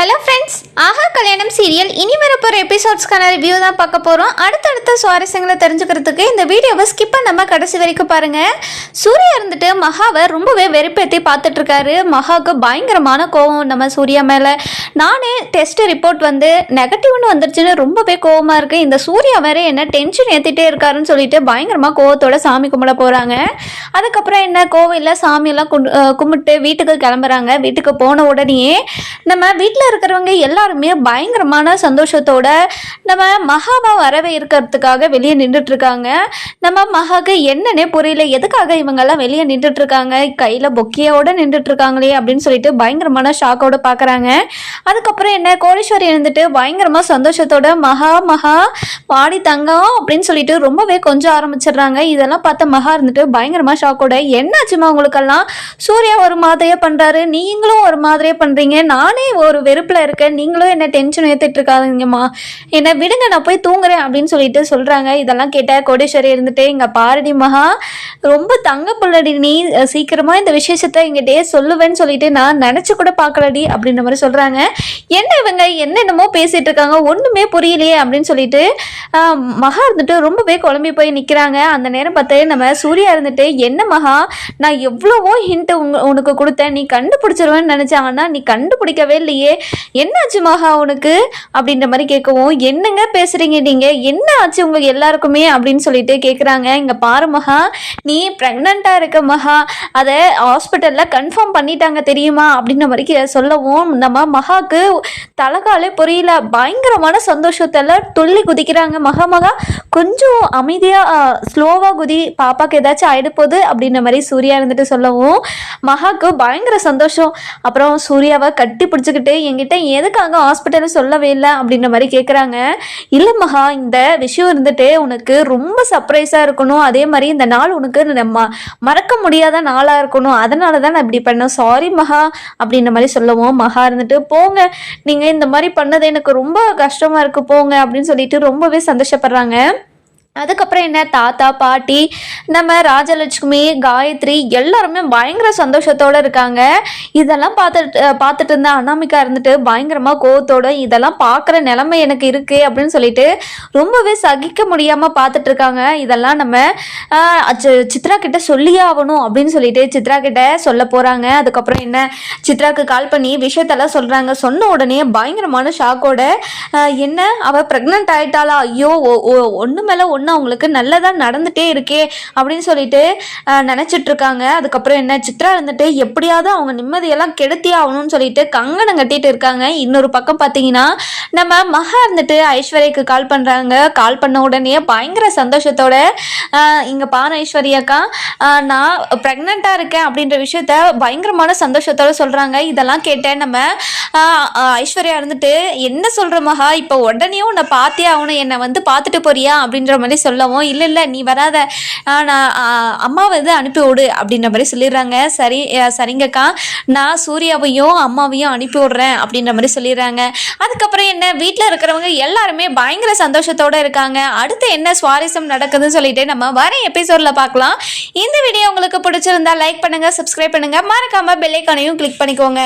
Hello friends ஆஹா கல்யாணம் serial இனி வரப்போகிற எபிசோட்ஸ்க்கான ரிவ்யூ தான் பார்க்க போகிறோம் அடுத்தடுத்த சுவாரஸ்யங்களை தெரிஞ்சுக்கிறதுக்கு இந்த வீடியோவை ஸ்கிப் பண்ணாமல் கடைசி வரைக்கும் பாருங்கள் சூர்யா இருந்துட்டு மகாவை ரொம்பவே வெறுப்பேற்றி பார்த்துட்ருக்காரு. மகாவுக்கு பயங்கரமான கோவம் நம்ம சூர்யா மேலே. நானே டெஸ்ட் ரிப்போர்ட் வந்து நெகட்டிவ்னு வந்துருச்சுன்னு ரொம்பவே கோவமாக இருக்குது இந்த சூர்யா வேறு என்ன டென்ஷன் ஏற்றிட்டே இருக்காருன்னு சொல்லிட்டு பயங்கரமாக கோவத்தோட சாமி கும்பிட போகிறாங்க அதுக்கப்புறம் என்ன கோவிலில் சாமியெல்லாம் கும்பிட்டு வீட்டுக்கு கிளம்புறாங்க. வீட்டுக்கு போன உடனேயே நம்ம வீட்டில் இருக்கிறவங்க எல்லாருமே பயங்கரமான சந்தோஷத்தோட நம்ம மகாவை வரவே இருக்கிறதுக்காக வெளியே நின்றுட்டு இருக்காங்க நம்ம மகாக்கு என்னன்னே புரியல. எதுக்காக இவங்கெல்லாம் வெளியே நின்றுட்டு இருக்காங்க கையில் பொக்கியோட நின்றுட்டு இருக்காங்களே அப்படின்னு சொல்லிட்டு பயங்கரமான ஷாக்கோட பார்க்குறாங்க அதுக்கப்புறம் என்ன? கோடீஸ்வரி இருந்துட்டு பயங்கரமாக சந்தோஷத்தோட மகா மகா பாடி தங்கம் அப்படின்னு சொல்லிட்டு ரொம்பவே கொஞ்சம் ஆரம்பிச்சிடுறாங்க. இதெல்லாம் பார்த்த மகா இருந்துட்டு பயங்கரமாக ஷாக்கோட என்னாச்சுமா உங்களுக்கெல்லாம்? சூர்யா ஒரு மாதிரியே பண்ணுறாரு நீங்களும் ஒரு மாதிரியே பண்ணுறீங்க நானே ஒரு வெறுப்பில் இருக்கேன். நீங்களும் என்ன டென்ஷன் ஏற்றிட்டு இருக்காதீங்கம்மா என்னை விடுங்க நான் போய் தூங்குறேன் அப்படின்னு சொல்லிட்டு சொல்கிறாங்க இதெல்லாம் கேட்ட கோடீஸ்வரி இருந்துட்டு இங்கே பாரடி மகா ரொம்ப தங்க பிள்ளடி நீ. சீக்கிரமாக இந்த விசேஷத்தை எங்கிட்டே சொல்லுவேன்னு சொல்லிட்டு நான் நினச்சி கூட பார்க்கலடி அப்படின்ற மாதிரி சொல்கிறாங்க என்ன இவங்க? என்னென்னமோ பேசிகிட்டு இருக்காங்க ஒன்றுமே புரியலையே அப்படின்னு சொல்லிட்டு மகா இருந்துட்டு ரொம்பவே குழம்பி போய் நிற்கிறாங்க அந்த நேரம் பார்த்து நம்ம சூர்யா இருந்துட்டு என்ன மகா நான் எவ்வளவோ ஹிண்ட் உங்க உனக்கு கொடுத்தேன். நீ கண்டுபிடிச்சிருவேன்னு நினச்சேன். ஆனால் நீ கண்டுபிடிக்கவே இல்லையே. என்னாச்சு மகா உனக்கு? அப்படின்ற மாதிரி கேட்கவும் என்னங்க பேசுறீங்க நீங்க? என்ன ஆச்சு உங்களுக்கு எல்லாருக்குமே? அப்படின்னு சொல்லிட்டு கேட்குறாங்க இங்க பாரு மகா நீ ப்ரெக்னெண்ட்டாக இருக்க மகா. அதை ஹாஸ்பிட்டலில் கன்ஃபார்ம் பண்ணிட்டாங்க தெரியுமா? அப்படின்ற மாதிரி சொல்லவும் நம்ம மகாக்கு தலைகாலே புரியல. பயங்கரமான சந்தோஷத்தில் துள்ளி குதிக்கிறாங்க மகா மகா. கொஞ்சம் அமைதியாக ஸ்லோவாக குதி பாப்பாக்கு ஏதாச்சும் ஆயிட போகுது அப்படின்ற மாதிரி சூர்யா இருந்துட்டு சொல்லவும் மகாக்கு பயங்கர சந்தோஷம். அப்புறம் சூர்யாவை கட்டி பிடிச்சிக்கிட்டு என்கிட்ட எதுக்காக ஹாஸ்பிட்டல் சொல்லவே இல்லை அப்படின்ற மாதிரி கேட்குறாங்க இல்லை மகா இந்த விஷயம் இருந்துட்டு உனக்கு ரொம்ப சர்ப்ரைஸாக இருக்கணும். அதே மாதிரி இந்த நாள் உனக்கு நம்ம மறக்க முடியாத நாளாக இருக்கணும். அதனால தான் நான் இப்படி பண்ணேன். சாரி மகா அப்படின்ற மாதிரி சொல்லுவோம். மகா இருந்துட்டு போங்க நீங்கள் இந்த மாதிரி பண்ணது எனக்கு ரொம்ப கஷ்டமாக இருக்குது போங்க அப்படின்னு சொல்லிட்டு ரொம்பவே சந்தோஷப்படுறாங்க. அதுக்கப்புறம் என்ன தாத்தா பாட்டி நம்ம ராஜலட்சுமி காயத்ரி எல்லாருமே பயங்கர சந்தோஷத்தோட இருக்காங்க. இதெல்லாம் பார்த்துட்டு பார்த்துட்டு இருந்த அனாமிக்கா இருந்துட்டு பயங்கரமாக கோவத்தோட இதெல்லாம் பார்க்குற நிலமை எனக்கு இருக்குது அப்படின்னு சொல்லிட்டு ரொம்பவே சகிக்க முடியாமல் பார்த்துட்டு இருக்காங்க. இதெல்லாம் நம்ம சித்ரா கிட்ட சொல்லியே ஆகணும் அப்படின்னு சொல்லிட்டு சித்ரா கிட்ட சொல்ல போகிறாங்க அதுக்கப்புறம் என்ன சித்ராக்கு கால் பண்ணி விஷயத்தெல்லாம் சொல்கிறாங்க சொன்ன உடனே பயங்கரமான ஷாக்கோட என்ன அவள் ப்ரெக்னென்ட் ஆயிட்டாளா? ஐயோ ஒன்று மேலே ஒன்று அவங்களுக்கு நல்லதாக நடந்துகிட்டே இருக்கே அப்படின்னு சொல்லிட்டு நினச்சிட்டு இருக்காங்க அதுக்கப்புறம் என்ன சித்ரா இருந்துட்டு எப்படியாவது அவங்க நிம்மதியெல்லாம் கெடுத்தே ஆகணும்னு சொல்லிட்டு கங்கணம் கட்டிட்டு இருக்காங்க. இன்னொரு பக்கம் பார்த்தீங்கன்னா நம்ம மகா இருந்துட்டு ஐஸ்வர்யாக்கு கால் பண்ணுறாங்க கால் பண்ண உடனே பயங்கர சந்தோஷத்தோட இங்கே இங்க பாரு ஐஸ்வர்யாக்கா நான் ப்ரெக்னெண்ட்டாக இருக்கேன் அப்படின்ற விஷயத்த பயங்கரமான சந்தோஷத்தோட சொல்கிறாங்க இதெல்லாம் கேட்டேன் நம்ம ஐஸ்வர்யா இருந்துட்டு என்ன சொல்கிற மகா? இப்போ உடனே உன்னை பார்த்தே ஆகணும். என்னை வந்து பார்த்துட்டு போறியா? அப்படின்ற மாதிரி சொல்லவும் இல்லை இல்லை நீ வராத. நான் அம்மா அம்மாவை வந்து அனுப்பி விடு அப்படின்ற மாதிரி சொல்லிடுறாங்க. சரி சரிங்கக்கா. நான் சூர்யாவையும் அம்மாவையும் அனுப்பி விடுறேன் அப்படின்ற மாதிரி சொல்லிடுறாங்க. அதுக்கப்புறம் என்ன? வீட்டில் இருக்கிறவங்க எல்லாருமே பயங்கர சந்தோஷத்தோடு இருக்காங்க. அடுத்து என்ன சுவாரஸ்யம் நடக்குதுன்னு சொல்லிட்டு நம்ம வர எபிசோடில் பார்க்கலாம். இந்த வீடியோ உங்களுக்கு பிடிச்சிருந்தா லைக் பண்ணுங்கள் சப்ஸ்கிரைப் பண்ணுங்கள் மறக்காமல் பெல்லைக்கானையும் கிளிக் பண்ணிக்கோங்க.